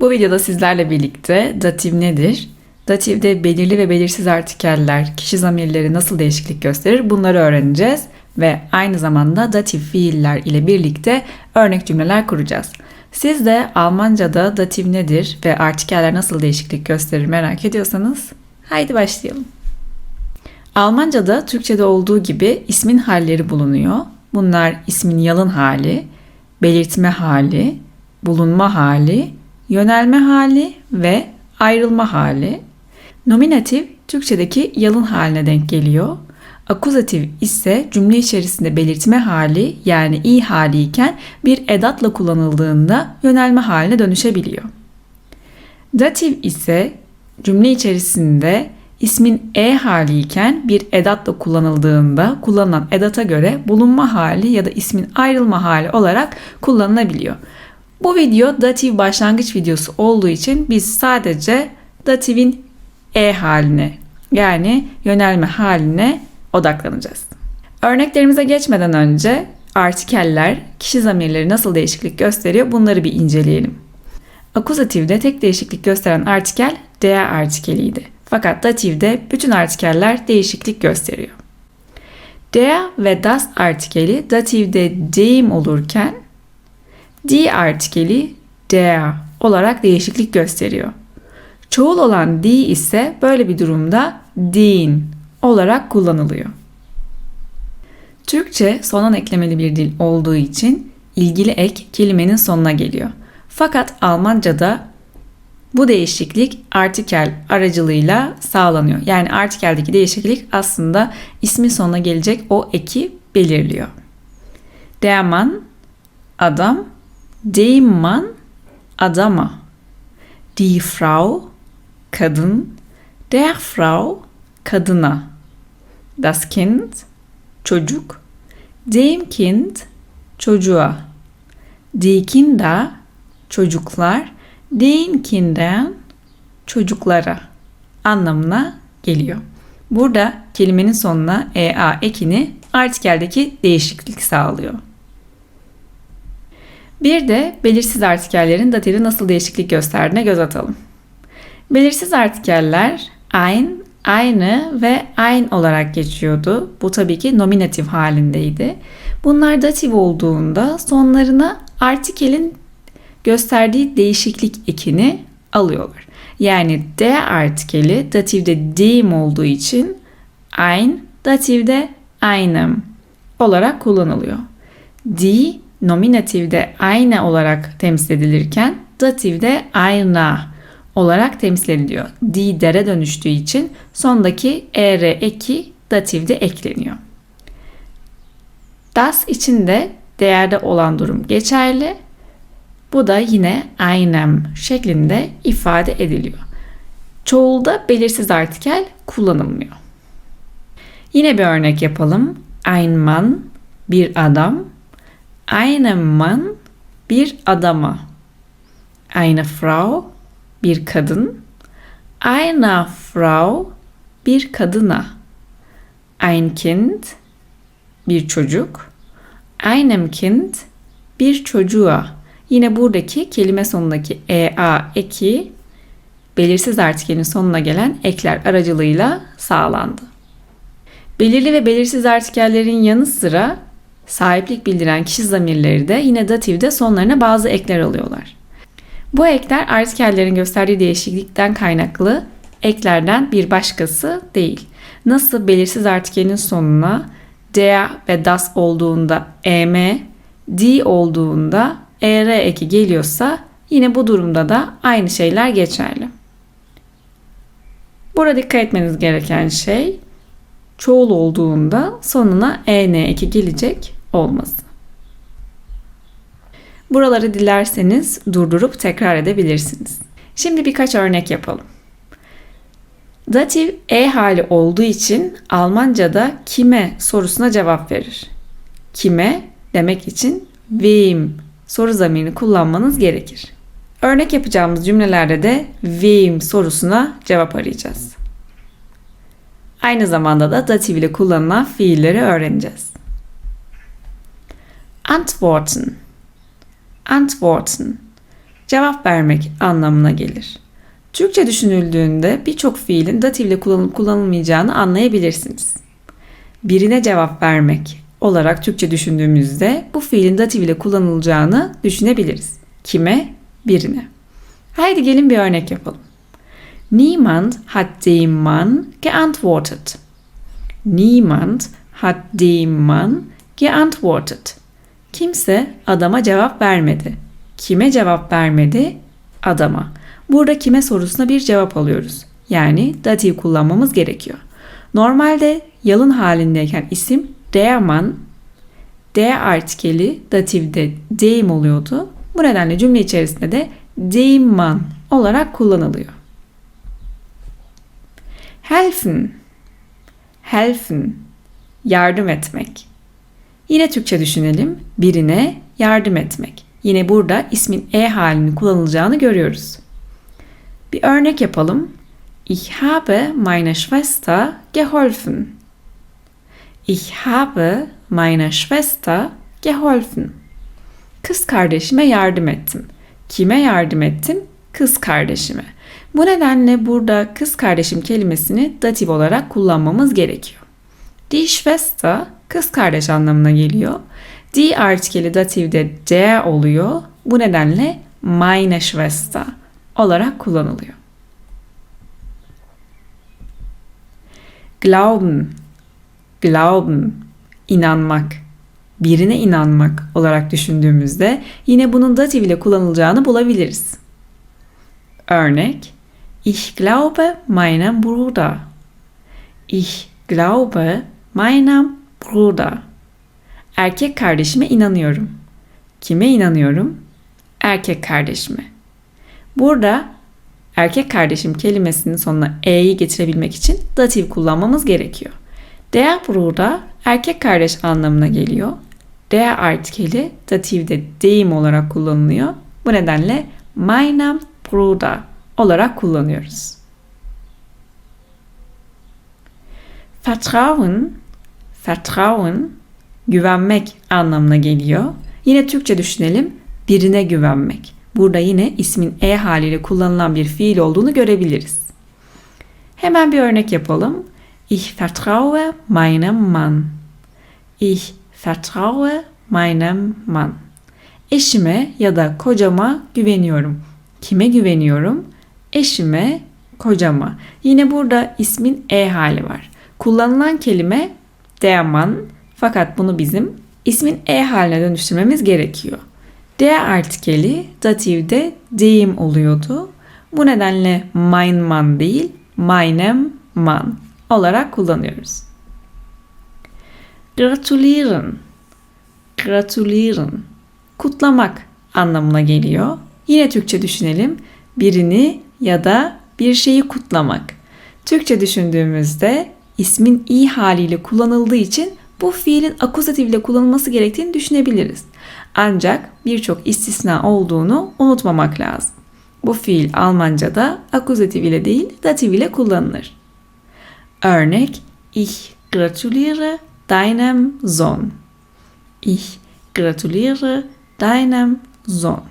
Bu videoda sizlerle birlikte datif nedir? Datifde belirli ve belirsiz artikeller, kişi zamirleri nasıl değişiklik gösterir bunları öğreneceğiz ve aynı zamanda datif fiiller ile birlikte örnek cümleler kuracağız. Siz de Almanca'da datif nedir ve artikeller nasıl değişiklik gösterir merak ediyorsanız haydi başlayalım. Almanca'da Türkçe'de olduğu gibi ismin halleri bulunuyor. Bunlar ismin yalın hali, belirtme hali, bulunma hali, yönelme hali ve ayrılma hali. Nominatif Türkçedeki yalın haline denk geliyor. Akuzatif ise cümle içerisinde belirtme hali yani i hali iken bir edatla kullanıldığında yönelme haline dönüşebiliyor. Datif ise cümle içerisinde ismin e hali iken bir edatla kullanıldığında kullanılan edata göre bulunma hali ya da ismin ayrılma hali olarak kullanılabiliyor. Bu video datif başlangıç videosu olduğu için biz sadece datifin e haline yani yönelme haline odaklanacağız. Örneklerimize geçmeden önce artikeller, kişi zamirleri nasıl değişiklik gösteriyor bunları bir inceleyelim. Akuzatifde tek değişiklik gösteren artikel der artikeliydi. Fakat datifde bütün artikeller değişiklik gösteriyor. Der ve das artikeli datifde dem olurken die artikeli der olarak değişiklik gösteriyor. Çoğul olan die ise böyle bir durumda din olarak kullanılıyor. Türkçe sondan eklemeli bir dil olduğu için ilgili ek kelimenin sonuna geliyor. Fakat Almanca'da bu değişiklik artikel aracılığıyla sağlanıyor. Yani artikeldeki değişiklik aslında ismin sonuna gelecek o eki belirliyor. Der Mann, adam, dem Mann, adama. Die Frau, kadın, der Frau, kadına. Das Kind, çocuk, dem Kind, çocuğa. Die Kinder, çocuklar, den Kindern, çocuklara anlamına geliyor. Burada kelimenin sonuna ea ekini artikeldeki değişiklik sağlıyor. Bir de belirsiz artikellerin datifde nasıl değişiklik gösterdiğine göz atalım. Belirsiz artikeller ein, aynı ve ein olarak geçiyordu. Bu tabii ki nominatif halindeydi. Bunlar datif olduğunda sonlarına artikelin gösterdiği değişiklik ekini alıyorlar. Yani de artikeli datifde dem olduğu için ein datifde einem olarak kullanılıyor. Die nominatifde eine olarak temsil edilirken datifde einer olarak temsil ediliyor. Die dere dönüştüğü için sondaki er eki datifde ekleniyor. Das için de değerde olan durum geçerli. Bu da yine einem şeklinde ifade ediliyor. Çoğulda belirsiz artikel kullanılmıyor. Yine bir örnek yapalım. Ein Mann bir adam. Einem Mann bir adama. Eine Frau bir kadın. Eine Frau bir kadına. Ein Kind bir çocuk. Einem Kind bir çocuğa. Yine buradaki kelime sonundaki ea eki belirsiz artikelin sonuna gelen ekler aracılığıyla sağlandı. Belirli ve belirsiz artikellerin yanı sıra sahiplik bildiren kişi zamirleri de yine datifde sonlarına bazı ekler alıyorlar. Bu ekler artikellerin gösterdiği değişiklikten kaynaklı eklerden bir başkası değil. Nasıl belirsiz artikelin sonuna der ve das olduğunda em, di olduğunda er eki geliyorsa yine bu durumda da aynı şeyler geçerli. Burada dikkat etmeniz gereken şey çoğul olduğunda sonuna en eki gelecek olması. Buraları dilerseniz durdurup tekrar edebilirsiniz. Şimdi birkaç örnek yapalım. Datif e hali olduğu için Almanca'da kime sorusuna cevap verir. Kime demek için wem soru zamirini kullanmanız gerekir. Örnek yapacağımız cümlelerde de wem sorusuna cevap arayacağız. Aynı zamanda da datif ile kullanılan fiilleri öğreneceğiz. Antworten Antworten cevap vermek anlamına gelir. Türkçe düşünüldüğünde birçok fiilin datifle kullanılıp kullanılmayacağını anlayabilirsiniz. Birine cevap vermek olarak Türkçe düşündüğümüzde bu fiilin datif kullanılacağını düşünebiliriz. Kime? Birine. Haydi gelin bir örnek yapalım. Niemand hat dem Mann geantwortet. Niemand hat dem Mann geantwortet. Kimse adama cevap vermedi. Kime cevap vermedi? Adama. Burada kime sorusuna bir cevap alıyoruz. Yani datif kullanmamız gerekiyor. Normalde yalın halindeyken isim der Mann, der artikeli datifde dem oluyordu. Bu nedenle cümle içerisinde de dem Mann olarak kullanılıyor. Helfen, helfen, yardım etmek. Yine Türkçe düşünelim. Birine yardım etmek. Yine burada ismin e halini kullanılacağını görüyoruz. Bir örnek yapalım. Ich habe meiner Schwester geholfen. Ich habe meiner Schwester geholfen. Kız kardeşime yardım ettim. Kime yardım ettim? Kız kardeşime. Bu nedenle burada kız kardeşim kelimesini datif olarak kullanmamız gerekiyor. Die Schwester kız kardeş anlamına geliyor. Die artikeli datifde der oluyor. Bu nedenle meine Schwester olarak kullanılıyor. Glauben, glauben, inanmak, birine inanmak olarak düşündüğümüzde yine bunun datif ile kullanılacağını bulabiliriz. Örnek, ich glaube meinem Bruder. Ich glaube meinem Bruder. Erkek kardeşime inanıyorum. Kime inanıyorum? Erkek kardeşime. Burada erkek kardeşim kelimesinin sonuna e'yi getirebilmek için datif kullanmamız gerekiyor. Der Bruder erkek kardeş anlamına geliyor. Der artikeli datifde deyim olarak kullanılıyor. Bu nedenle meinem Bruder olarak kullanıyoruz. Vertrauen, vertrauen güvenmek anlamına geliyor. Yine Türkçe düşünelim. Birine güvenmek. Burada yine ismin e haliyle kullanılan bir fiil olduğunu görebiliriz. Hemen bir örnek yapalım. Ich vertraue meinem Mann. Ich vertraue meinem Mann. Eşime ya da kocama güveniyorum. Kime güveniyorum? Eşime, kocama. Yine burada ismin e hali var. Kullanılan kelime der fakat bunu bizim ismin e haline dönüştürmemiz gerekiyor. D artikeli datifde deyim oluyordu. Bu nedenle mein Mann değil, meinem Mann olarak kullanıyoruz. Gratulieren, gratulieren, kutlamak anlamına geliyor. Yine Türkçe düşünelim. Birini ya da bir şeyi kutlamak. Türkçe düşündüğümüzde ismin i haliyle kullanıldığı için bu fiilin akuzatif kullanılması gerektiğini düşünebiliriz. Ancak birçok istisna olduğunu unutmamak lazım. Bu fiil Almanca'da akuzatif ile değil datif ile kullanılır. Örnek Ich gratuliere deinem Sohn. Ich gratuliere deinem Sohn.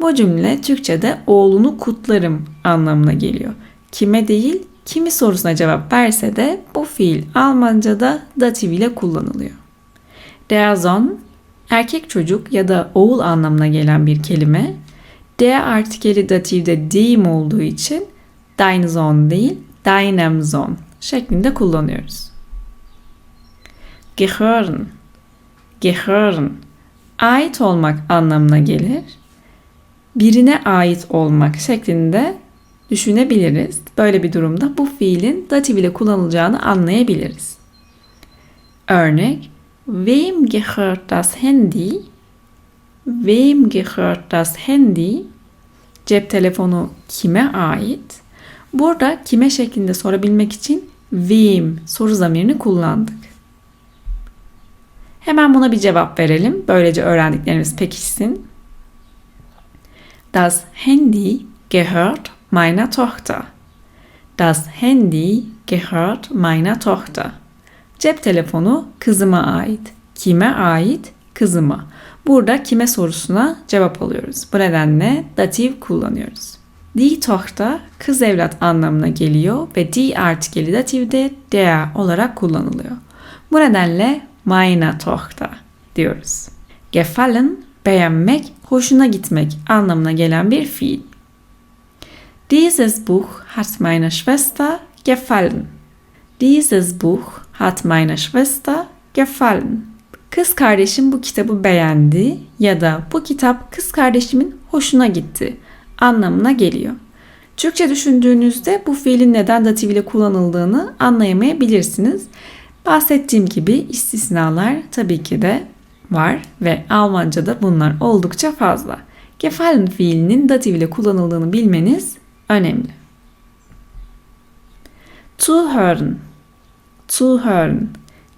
Bu cümle Türkçe'de oğlunu kutlarım anlamına geliyor. Kime değil, kimi sorusuna cevap verse de bu fiil Almanca'da datif ile kullanılıyor. Der erkek çocuk ya da oğul anlamına gelen bir kelime. Der artikeli datifde dem olduğu için dein değil, deinem Sohn şeklinde kullanıyoruz. Gehören, gehören ait olmak anlamına gelir. Birine ait olmak şeklinde düşünebiliriz. Böyle bir durumda bu fiilin datif ile kullanılacağını anlayabiliriz. Örnek Wem gehört das Handy? Wem gehört das Handy? Cep telefonu kime ait? Burada kime şeklinde sorabilmek için wem soru zamirini kullandık. Hemen buna bir cevap verelim. Böylece öğrendiklerimiz pekişsin. Das Handy gehört meiner Tochter. Das Handy gehört meiner Tochter. Cep telefonu kızıma ait. Kime ait? Kızıma. Burada kime sorusuna cevap alıyoruz. Bu nedenle datif kullanıyoruz. Die Tochter kız evlat anlamına geliyor ve die artikeli datifde der olarak kullanılıyor. Bu nedenle meine Tochter diyoruz. Gefallen beğenmek, hoşuna gitmek anlamına gelen bir fiil. Dieses Buch hat meiner Schwester gefallen. Dieses Buch hat meiner Schwester gefallen. Kız kardeşim bu kitabı beğendi ya da bu kitap kız kardeşimin hoşuna gitti anlamına geliyor. Türkçe düşündüğünüzde bu fiilin neden datif ile kullanıldığını anlayamayabilirsiniz. Bahsettiğim gibi istisnalar tabii ki de var ve Almanca'da bunlar oldukça fazla. Gefallen fiilinin datif ile kullanıldığını bilmeniz önemli. Zuhören. Zuhören.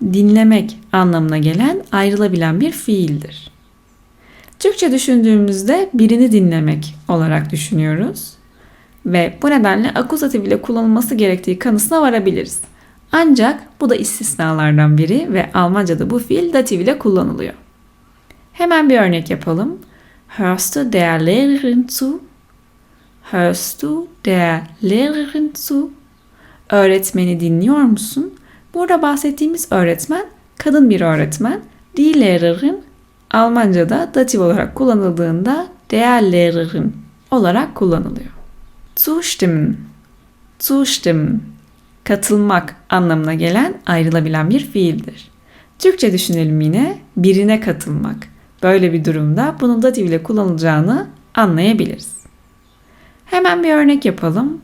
Dinlemek anlamına gelen ayrılabilen bir fiildir. Türkçe düşündüğümüzde birini dinlemek olarak düşünüyoruz. Ve bu nedenle akuzatif ile kullanılması gerektiği kanısına varabiliriz. Ancak bu da istisnalardan biri ve Almanca'da bu fiil datif ile kullanılıyor. Hemen bir örnek yapalım. Hörst du der Lehrerin zu? Hörst du der Lehrerin zu? Öğretmeni dinliyor musun? Burada bahsettiğimiz öğretmen kadın bir öğretmen. Die Lehrerin Almanca'da datif olarak kullanıldığında der Lehrerin olarak kullanılıyor. Zustimmen. Zustimmen. Katılmak anlamına gelen ayrılabilen bir fiildir. Türkçe düşünelim yine birine katılmak. Böyle bir durumda bunun datif ile kullanılacağını anlayabiliriz. Hemen bir örnek yapalım.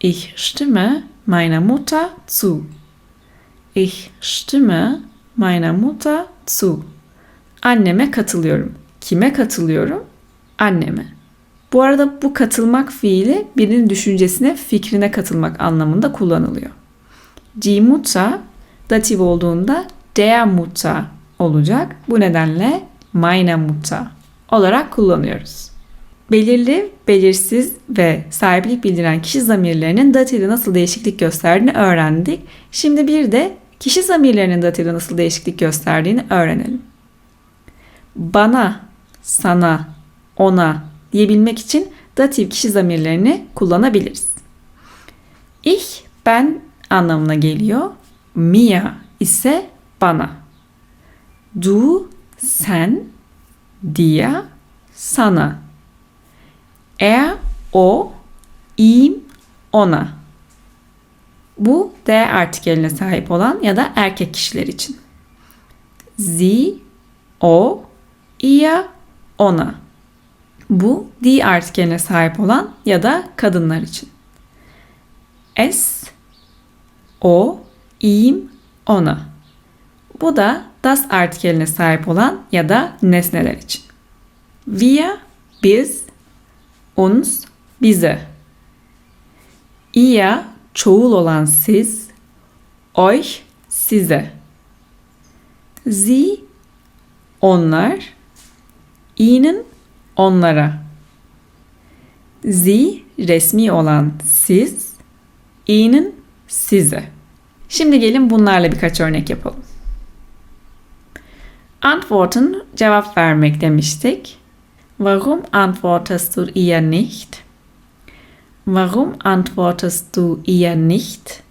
Ich stimme meiner Mutter zu. Ich stimme meiner Mutter zu. Anneme katılıyorum. Kime katılıyorum? Anneme. Bu arada bu katılmak fiili birinin düşüncesine, fikrine katılmak anlamında kullanılıyor. Die Mutter datif olduğunda der Mutter olacak. Bu nedenle meine Mutter olarak kullanıyoruz. Belirli, belirsiz ve sahiplik bildiren kişi zamirlerinin datifde nasıl değişiklik gösterdiğini öğrendik. Şimdi bir de kişi zamirlerinin datifde nasıl değişiklik gösterdiğini öğrenelim. Bana, sana, ona diyebilmek için datif kişi zamirlerini kullanabiliriz. Ich, ben anlamına geliyor. Mia ise bana. Du, sen, dir, sana. Er, o, ihm, ona. Bu D artikeline sahip olan ya da erkek kişiler için. Sie, o, ihr, ona. Bu D artikeline sahip olan ya da kadınlar için. Es, o, ihm, ona. Bu da das artikeline sahip olan ya da nesneler için. Wir, biz, uns, bize. Ihr, çoğul olan siz, euch, size. Sie, onlar, ihnen, onlara. Sie, resmi olan siz, ihnen, size. Şimdi gelin bunlarla birkaç örnek yapalım. Antworten cevap vermek demiştik. Warum antwortest du ihr nicht? Warum antwortest du ihr nicht?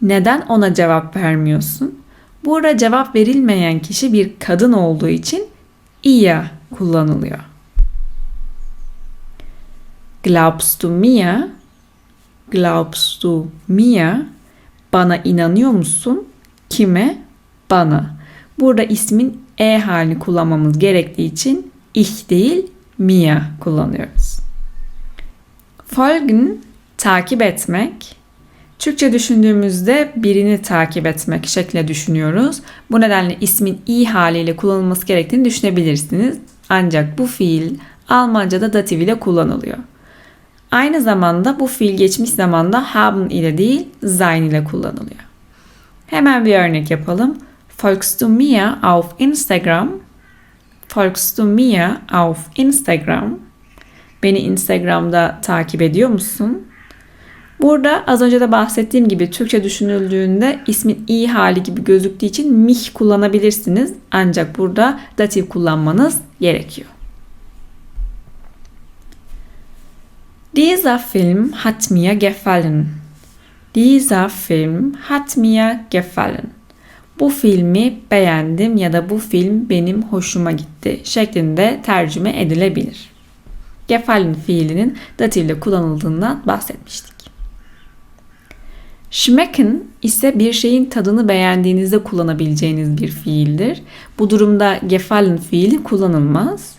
Neden ona cevap vermiyorsun? Burada cevap verilmeyen kişi bir kadın olduğu için ihr kullanılıyor. Glaubst du mir? Glaubst du mir? Bana inanıyor musun? Kime? Bana. Burada ismin e halini kullanmamız gerektiği için ich değil mir kullanıyoruz. Folgen takip etmek. Türkçe düşündüğümüzde birini takip etmek şeklinde düşünüyoruz. Bu nedenle ismin i haliyle kullanılması gerektiğini düşünebilirsiniz. Ancak bu fiil Almanca'da datif ile kullanılıyor. Aynı zamanda bu fiil geçmiş zamanda haben ile değil sein ile kullanılıyor. Hemen bir örnek yapalım. Folgst du mir auf Instagram? Folgst du mir auf Instagram? Beni Instagram'da takip ediyor musun? Burada az önce de bahsettiğim gibi Türkçe düşünüldüğünde ismin i hali gibi gözüktüğü için mich kullanabilirsiniz. Ancak burada datif kullanmanız gerekiyor. Dieser Film hat mir gefallen. Dieser Film hat mir gefallen. Bu filmi beğendim ya da bu film benim hoşuma gitti şeklinde tercüme edilebilir. Gefallen fiilinin datifle kullanıldığından bahsetmiştik. Schmecken ise bir şeyin tadını beğendiğinizde kullanabileceğiniz bir fiildir. Bu durumda gefallen fiili kullanılmaz.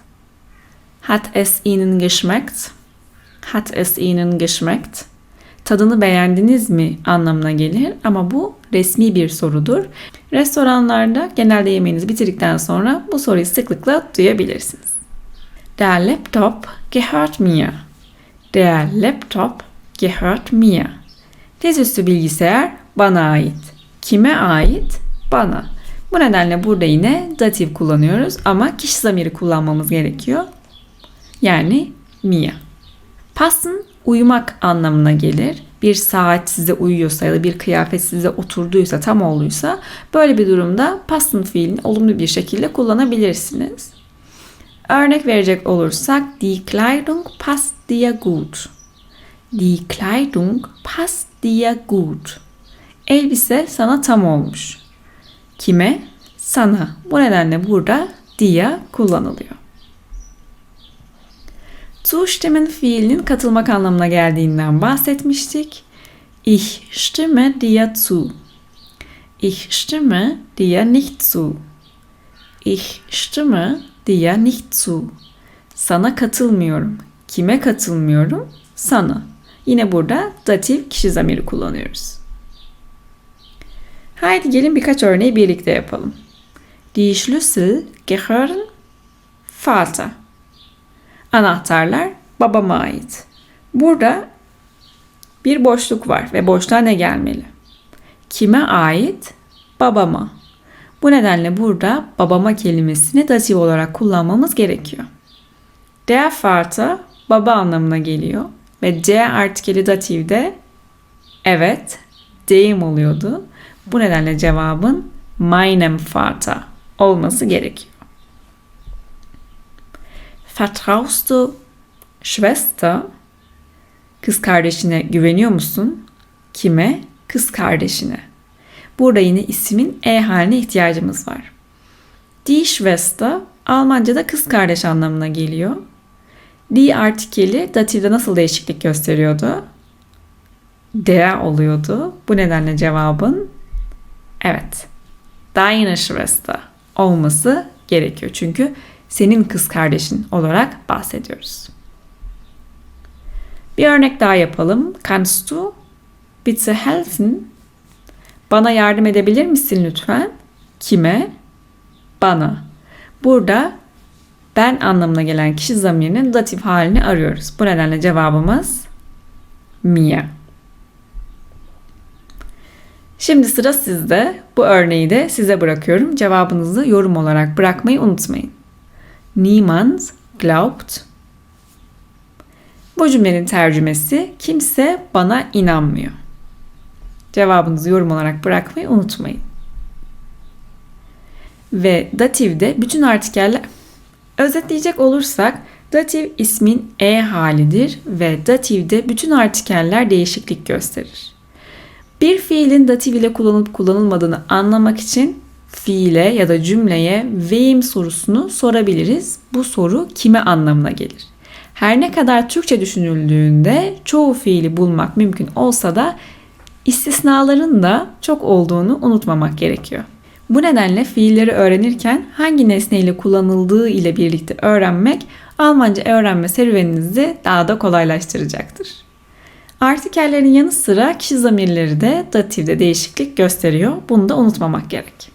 Hat es Ihnen geschmeckt? Hat es Ihnen geschmeckt? Tadını beğendiniz mi anlamına gelir ama bu resmi bir sorudur. Restoranlarda genelde yemeğinizi bitirdikten sonra bu soruyu sıklıkla duyabilirsiniz. Der Laptop gehört mir. Der Laptop gehört mir. Dizüstü bilgisayar bana ait. Kime ait? Bana. Bu nedenle burada yine datif kullanıyoruz ama kişi zamiri kullanmamız gerekiyor. Yani mir. Passen uyumak anlamına gelir. Bir saat size uyuyorsa ya da bir kıyafet size oturduysa, tam olduysa böyle bir durumda passen fiilini olumlu bir şekilde kullanabilirsiniz. Örnek verecek olursak die Kleidung passt dir gut. Die Kleidung passt dir gut. Elbise sana tam olmuş. Kime? Sana. Bu nedenle burada dir kullanılıyor. Zustimmen fiilinin katılmak anlamına geldiğinden bahsetmiştik. Ich stimme dir zu. Ich stimme dir nicht zu. Ich stimme dir nicht zu. Sana katılmıyorum. Kime katılmıyorum? Sana. Yine burada datif kişi zamiri kullanıyoruz. Haydi gelin birkaç örneği birlikte yapalım. Die Schlüssel gehören Vater. Anahtarlar babama ait. Burada bir boşluk var ve boşluğa ne gelmeli? Kime ait? Babama. Bu nedenle burada babama kelimesini datif olarak kullanmamız gerekiyor. Der Vater baba anlamına geliyor ve C artikeli datifde evet deyim oluyordu. Bu nedenle cevabın meinem Vater olması gerekiyor. Vertraust du Schwester? Kız kardeşine güveniyor musun? Kime? Kız kardeşine. Burada yine ismin E haline ihtiyacımız var. Die Schwester Almanca'da kız kardeş anlamına geliyor. Die artikeli datifde nasıl değişiklik gösteriyordu? Der oluyordu. Bu nedenle cevabın evet. Deine Schwester olması gerekiyor. Çünkü senin kız kardeşin olarak bahsediyoruz. Bir örnek daha yapalım. Kannst du bitte helfen? Bana yardım edebilir misin lütfen? Kime? Bana. Burada ben anlamına gelen kişi zamirinin datif halini arıyoruz. Bu nedenle cevabımız Mia. Şimdi sıra sizde. Bu örneği de size bırakıyorum. Cevabınızı yorum olarak bırakmayı unutmayın. Niemand glaubt. Bu cümlenin tercümesi kimse bana inanmıyor. Cevabınızı yorum olarak bırakmayı unutmayın. Ve datifde bütün artikeller özetleyecek olursak datif ismin e halidir ve datifde bütün artikeller değişiklik gösterir. Bir fiilin datif ile kullanılıp kullanılmadığını anlamak için fiile ya da cümleye wem sorusunu sorabiliriz. Bu soru kime anlamına gelir? Her ne kadar Türkçe düşünüldüğünde çoğu fiili bulmak mümkün olsa da istisnaların da çok olduğunu unutmamak gerekiyor. Bu nedenle fiilleri öğrenirken hangi nesneyle kullanıldığı ile birlikte öğrenmek Almanca öğrenme serüveninizi daha da kolaylaştıracaktır. Artikellerin yanı sıra kişi zamirleri de datifde değişiklik gösteriyor. Bunu da unutmamak gerek.